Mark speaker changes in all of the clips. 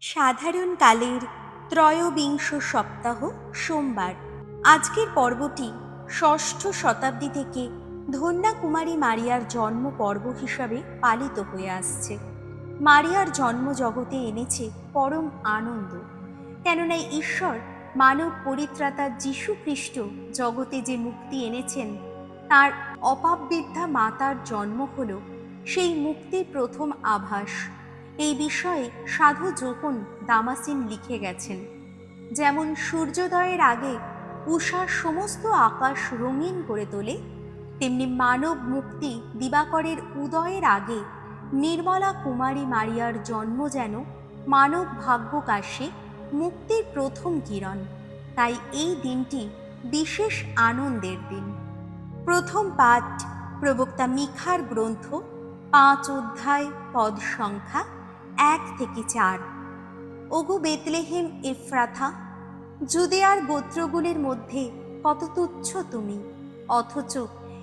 Speaker 1: সাধারণ কালের ত্রয়োবিংশ সপ্তাহ সোমবার। আজকের পর্বটি ষষ্ঠ শতাব্দী থেকে ধন্যা কুমারী মারিয়ার জন্ম পর্ব হিসাবে পালিত হয়ে আসছে। মারিয়ার জন্ম জগতে এনেছে পরম আনন্দ। কেননা ঈশ্বর মানব পরিত্রাতা যীশু খ্রিস্ট জগতে যে মুক্তি এনেছেন, তার অপাববিদ্যা মাতার জন্ম হল সেই মুক্তির প্রথম আভাস। এই বিষয়ে সাধু যোহন দামাসিন লিখে গেছেন, যেমন সূর্যোদয়ের আগে উষার সমস্ত আকাশ রঙিন করে তোলে, তেমনি মানব মুক্তি দিবাকরের উদয়ের আগে নির্মলা কুমারী মারিয়ার জন্ম যেন মানব ভাগ্যকাশে মুক্তির প্রথম কিরণ। তাই এই দিনটি বিশেষ আনন্দের দিন। প্রথম পাঠ প্রবক্তা মিখার গ্রন্থ, পাঁচ অধ্যায় পদ সংখ্যা এক থেকে চার। ওগো বেতলেহেম এফরাথা জুদেয়ার গোত্রগুলির মধ্যে কত তুচ্ছ তুমি? অথচ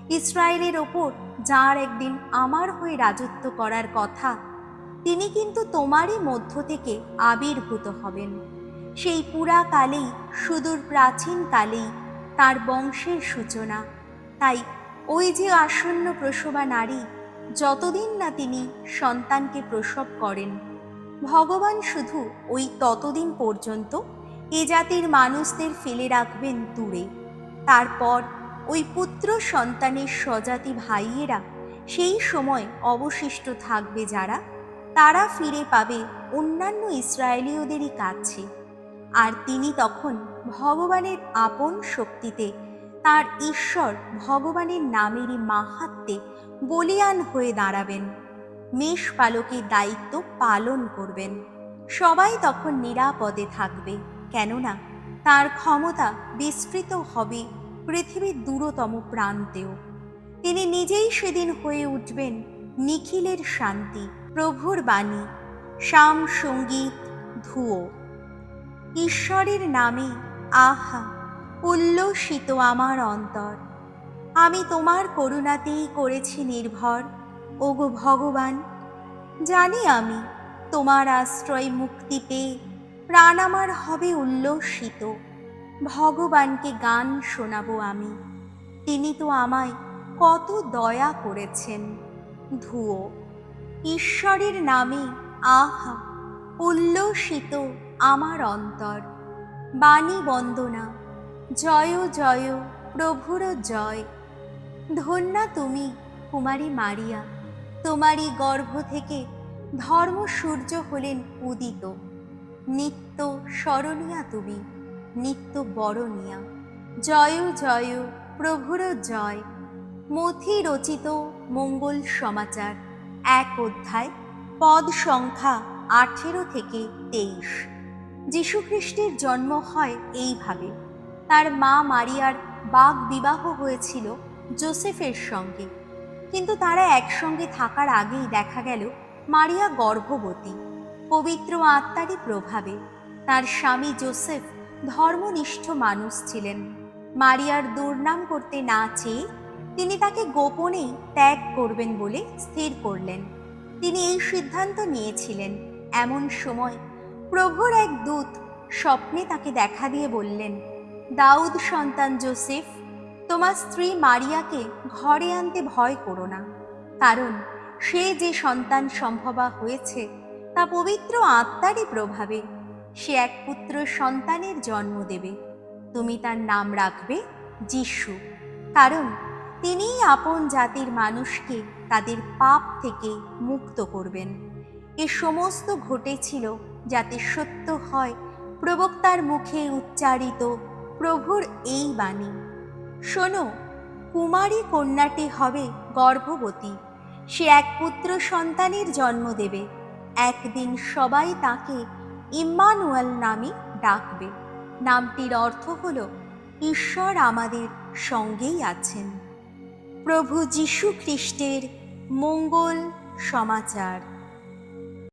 Speaker 1: ইসরায়েলের ওপর যার একদিন আমার হয়ে রাজত্ব করার কথা, তিনি কিন্তু তোমারই মধ্য থেকে আবির্ভূত হবেন। সেই পুরাকালেই সুদূর প্রাচীন কালেই তার বংশের সূচনা। তাই ওই যে আসন্ন প্রসবা নারী যতদিন না তিনি সন্তানকে প্রসব করেন। ভগবান শুধু ওই ততদিন পর্যন্ত এ জাতির মানুষদের ফেলে রাখবেন দূরে। তারপর ওই পুত্র সন্তানের স্বজাতি ভাইয়েরা সেই সময় অবশিষ্ট থাকবে যারা, তারা ফিরে পাবে অন্যান্য ইসরায়েলীয়দেরই কাছে। আর তিনি তখন ভগবানের আপন শক্তিতে তার ঈশ্বর ভগবানের নামেরই মাহাত্মে বলিয়ান হয়ে দাঁড়াবেন। মেষ পালকের দায়িত্ব পালন করবেন। সবাই তখন নিরাপদে থাকবে, কেননা তার ক্ষমতা বিস্তৃত হবে পৃথিবীর দূরতম প্রান্তেও। তিনি নিজেই সেদিন হয়ে উঠবেন নিখিলের শান্তি, প্রভুর বাণী শাম সংগীত ধুয়ো ঈশ্বরের নামে আহা। উল্লসিত আমার অন্তর। আমি তোমার করুণাতেই করেছি নির্ভর। ওগো ভগবান, জানি আমি তোমার আশ্রয় মুক্তি পেয়ে প্রাণ আমার হবে উল্লসিত। ভগবানকে গান শোনাবো আমি। তিনি তো আমায় কত দয়া করেছেন। ধুয়ো ঈশ্বরের নামে আহা, উল্লসিত আমার অন্তর। বাণী বন্দনা জয় জয়, প্রভুর জয়। ধন্যা তুমি, কুমারী মারিয়া। তোমারই গর্ভ থেকে ধর্ম সূর্য হলেন উদিত। নিত্য স্মরণীয়া তুমি, নিত্য বরণীয়া। জয় জয়, প্রভুর জয়। মথি রচিত মঙ্গল সমাচার, এক অধ্যায়, পদ সংখ্যা আঠেরো থেকে তেইশ। যীশুখ্রিস্টের জন্ম হয় এইভাবে। তার মা মারিয়ার বাগ বিবাহ হয়েছিল জোসেফের সঙ্গে। কিন্তু তারা একসঙ্গে থাকার আগেই দেখা গেল মারিয়া গর্ভবতী। পবিত্র আত্মারই প্রভাবে তার স্বামী জোসেফ ধর্মনিষ্ঠ মানুষ ছিলেন। মারিয়ার দুর্নাম করতে না চেয়ে তিনি তাকে গোপনেই ত্যাগ করবেন বলে স্থির করলেন। তিনি এই সিদ্ধান্ত নিয়েছিলেন। এমন সময় প্রভুর এক দূত স্বপ্নে তাকে দেখা দিয়ে বললেন দাউদ সন্তান জোসেফ, তোমার স্ত্রী মারিয়াকে ঘরে আনতে ভয় করো না, কারণ সে যে সন্তান সম্ভবা হয়েছে, তা পবিত্র আত্মারই প্রভাবে। সে এক পুত্র সন্তানের জন্ম দেবে। তুমি তার নাম রাখবে যিশু, কারণ তিনিই আপন জাতির মানুষকে তাদের পাপ থেকে মুক্ত করবেন। এ সমস্ত ঘটেছিল যাতে সত্য হয়, প্রবক্তার মুখে উচ্চারিত প্রভুর এই বাণী। শোনো, কুমারী কন্যাটি হবে গর্ভবতী। সে এক পুত্র সন্তানের জন্ম দেবে। একদিন সবাই তাকে ইম্মানুয়াল নামে ডাকবে। নামটির অর্থ হল, ঈশ্বর আমাদের সঙ্গেই আছেন। প্রভু যীশু খ্রিস্টের মঙ্গল সমাচার।